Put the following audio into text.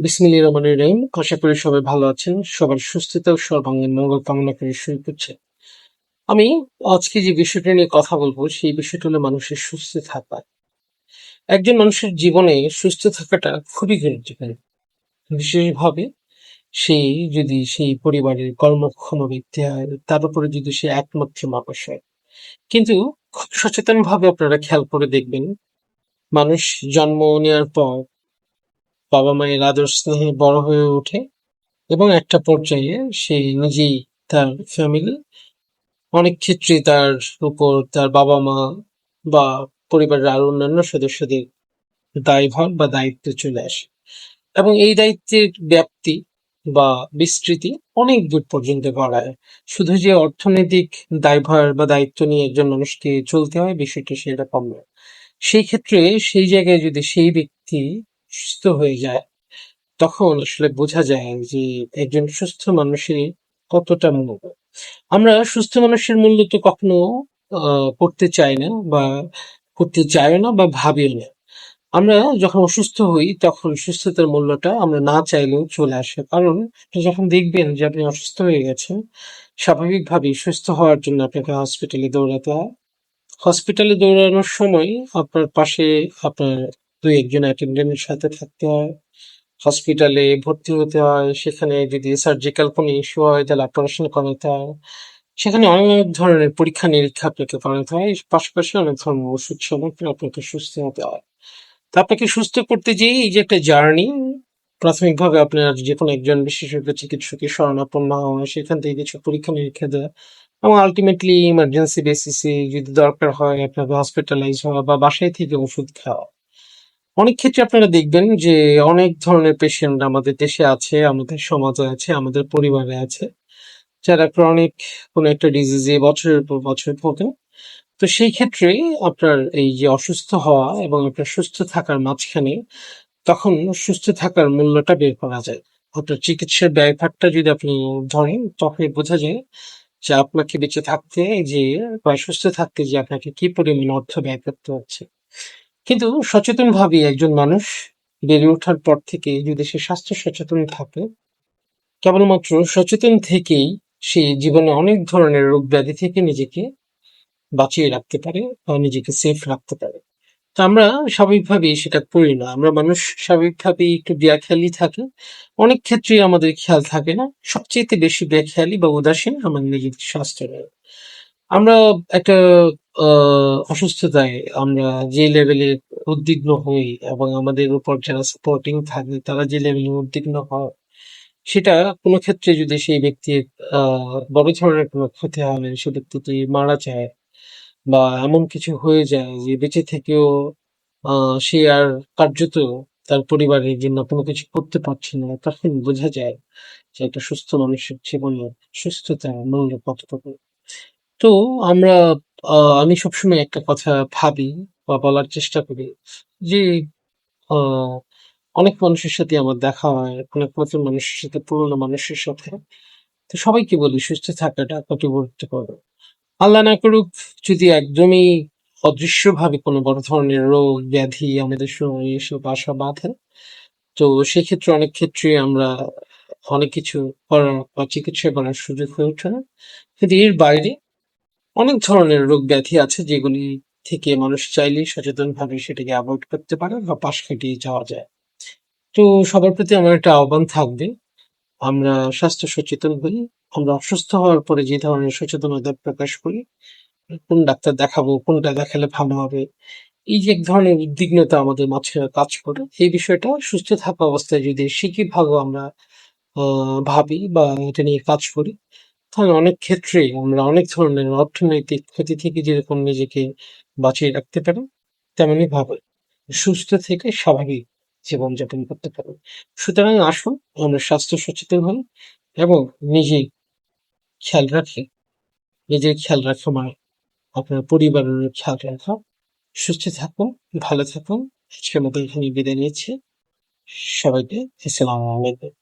বিসমিল্লাহির রহমানির রহিম। আশা করি সবাই ভালো আছেন। সবার সুস্থতা ও সর্বাঙ্গীন মঙ্গল কামনা করে শুরু করছে। আমি আজকে যে বিষয়টা নিয়ে কথা বলব, সেই বিষয়টা হলো মানুষের সুস্থ থাকা। একজন মানুষের জীবনে সুস্থ থাকাটা খুবই গুরুত্বপূর্ণ। বিশেষভাবে সেই যদি সেই পরিবারের কর্মক্ষম ব্যক্তি হয়, তার উপরে যদি সে একমাত্র মানুষ হয়। কিন্তু খুব সচেতন ভাবে আপনারা খেয়াল করে দেখবেন, মানুষ জন্ম নেওয়ার পর বাবা মায়ের আদর স্নেহে বড় হয়ে ওঠে এবং একটা পর্যায়ে সে নিজেই তার ফ্যামিলি অনেক ক্ষেত্রে তার উপর তার বাবা মা বা পরিবারের আরও অন্যান্য সদস্যদের দায়ভার বা দায়িত্ব চলে আসে। এবং এই দায়িত্বের ব্যাপ্তি বা বিস্তৃতি অনেক দূর পর্যন্ত গড়ায় শুধু যে অর্থনৈতিক দায়ভার বা দায়িত্ব নিয়ে একজন মানুষকে চলতে হয়, বিষয়টা সেটা কম নয়। সেই ক্ষেত্রে সেই জায়গায় যদি সেই ব্যক্তি সুস্থ হয়ে যায়, তখন আসলে বোঝা যায় যে একজন সুস্থ মানুষের কতটা মূল্য। আমরা সুস্থ মানুষের মূল্য তো কখনো করতে চাই না বা করতে চাই না বা ভাবিও না। আমরা যখন অসুস্থ হই, তখন সুস্থতার মূল্যটা আমরা না চাইলেও চলে আসে। কারণ যখন দেখবেন যে আপনি অসুস্থ হয়ে গেছেন, স্বাভাবিকভাবেই সুস্থ হওয়ার জন্য আপনাকে হসপিটালে দৌড়াতে হয়। হসপিটালে দৌড়ানোর সময় আপনার পাশে আপনার দুই একজন অ্যাটেন্ডেন্টের সাথে থাকতে হয় হসপিটালে ভর্তি হতে হয়, সেখানে যদি সার্জিক্যাল কোনো ইস্যু হয়, তাহলে অপারেশন করাতে হয়। সেখানে অনেক ধরনের পরীক্ষা নিরীক্ষা আপনাকে করাতে হয় পাশাপাশি অনেক ধরনের ওষুধ সময় আপনাকে সুস্থ হতে হয়। তা আপনাকে সুস্থ করতে যেয়ে এই যে একটা জার্নি প্রাথমিকভাবে আপনার যে কোনো একজন বিশেষজ্ঞ চিকিৎসকের শরণাপন্ন হওয়া, সেখান থেকে কিছু পরীক্ষা নিরীক্ষা দেওয়া এবং আলটিমেটলি ইমার্জেন্সি বেসিসে যদি দরকার হয়, আপনাকে হসপিটালাইজ হওয়া বা বাসায় থেকে ওষুধ খাওয়া। অনেক ক্ষেত্রে আপনারা দেখবেন যে অনেক ধরনের পেশেন্ট আমাদের দেশে আছে, আমাদের সমাজে আছে, আমাদের পরিবারে আছে, যারা ক্রনিক কোনো একটা ডিজিজে বছরের পর বছর ভোগে। তো সেই ক্ষেত্রে আপনার এই যে অসুস্থ হওয়া এবং আপনার সুস্থ থাকার মাঝখানে তখন সুস্থ থাকার মূল্যটা বের করা যায়। আপনার চিকিৎসার ব্যয়ভারটা যদি আপনি ধরেন তখন বোঝা যায় যে আপনাকে বেঁচে থাকতে যে বা সুস্থ থাকতে যে আপনাকে কি পরিমাণ অর্থ ব্যয় করতে হচ্ছে। কিন্তু সচেতন ভাবে একজন মানুষ বেড়ে ওঠার পর থেকে যদি সে স্বাস্থ্য সচেতন থাকে, কেবলমাত্র সচেতন থেকেই সে জীবনে অনেক ধরনের রোগ ব্যাধি থেকে নিজেকে বাঁচিয়ে রাখতে পারে বা নিজেকে সেফ রাখতে পারে। তো আমরা স্বাভাবিকভাবেই সেটা করি না। আমরা মানুষ স্বাভাবিকভাবেই একটু বেখেয়ালি থাকি। অনেক ক্ষেত্রেই আমাদের খেয়াল থাকে না সবচেয়ে বেশি বেখেয়ালি বা উদাসীন আমাদের নিজের স্বাস্থ্য আমরা একটা অসুস্থতায় আমরা যে লেভেলে উদ্বিগ্ন হই এবং আমাদের উপর যারা সাপোর্টিং থাকে, তারা যে লেভেলে উদ্বিগ্ন হয়, সেটা কোনো ক্ষেত্রে যদি সেই ব্যক্তির বড় ধরনের কোনো ক্ষতি হয়, সে ব্যক্তি যদি মারা যায় বা এমন কিছু হয়ে যায় যে বেঁচে থেকেও সে আর কার্যত তার পরিবারের জন্য কোনো কিছু করতে পারছে না, তখন বোঝা যায় যে একটা সুস্থ মানুষের জীবনে সুস্থতার মূল্য কতটুকু তো আমরা আহ, আমি সবসময় একটা কথা ভাবি বা বলার চেষ্টা করি যে আহ, অনেক মানুষের সাথে আমার দেখা হয় অনেক নতুন মানুষের সাথে পুরোনো মানুষের সাথে। তো সবাইকে বলি সুস্থ থাকাটা কত গুরুত্বপূর্ণ আল্লাহ না করুক যদি একদমই অদৃশ্যভাবে কোনো বড় ধরনের রোগ ব্যাধি আমাদের সময় এসে বাসা বাঁধে তো সেক্ষেত্রে অনেক ক্ষেত্রে আমরা অনেক কিছু করার বা চিকিৎসা করার সুযোগ হয়ে ওঠে না। কিন্তু এর বাইরে অনেক ধরনের রোগ ব্যাধি আছে যেগুলি থেকে মানুষ চাইলেই সচেতনভাবে সেটাকে অ্যাভয়েড করতে পারে বা পাশ কাটিয়ে যাওয়া যায়। তো সবার প্রতি আমার একটা আহ্বান থাকবে, আমরা স্বাস্থ্য সচেতন হই, আমরা অসুস্থ হওয়ার পরে যে ধরনের সচেতনতা প্রকাশ করি, কোন ডাক্তার দেখাবো, কোনটা দেখালে ভালো হবে, এই যে এক ধরনের উদ্বিগ্নতা আমাদের মাঝে কাজ করে, এই বিষয়টা সুস্থ থাকা অবস্থায় যদি শিখি ভাগও আমরা ভাবি বা এটা নিয়ে কাজ করি তাহলে অনেক ক্ষেত্রে আমরা অনেক ধরনের অর্থনৈতিক ক্ষতি থেকে যেরকম নিজেকে বাঁচিয়ে রাখতে পারি, তেমনি ভাবে সুস্থ থেকে স্বাভাবিক জীবনযাপন করতে পারি। সুতরাং আসুন আমরা স্বাস্থ্য সচেতন হই এবং নিজে খেয়াল রাখি, নিজের খেয়াল রাখা মানে আপনার পরিবারের খেয়াল রাখা। সুস্থ থাকুন, ভালো থাকুন। আজকের মতো এখানে বিদায় নিচ্ছি। সবাইকে আসসালামু আলাইকুম।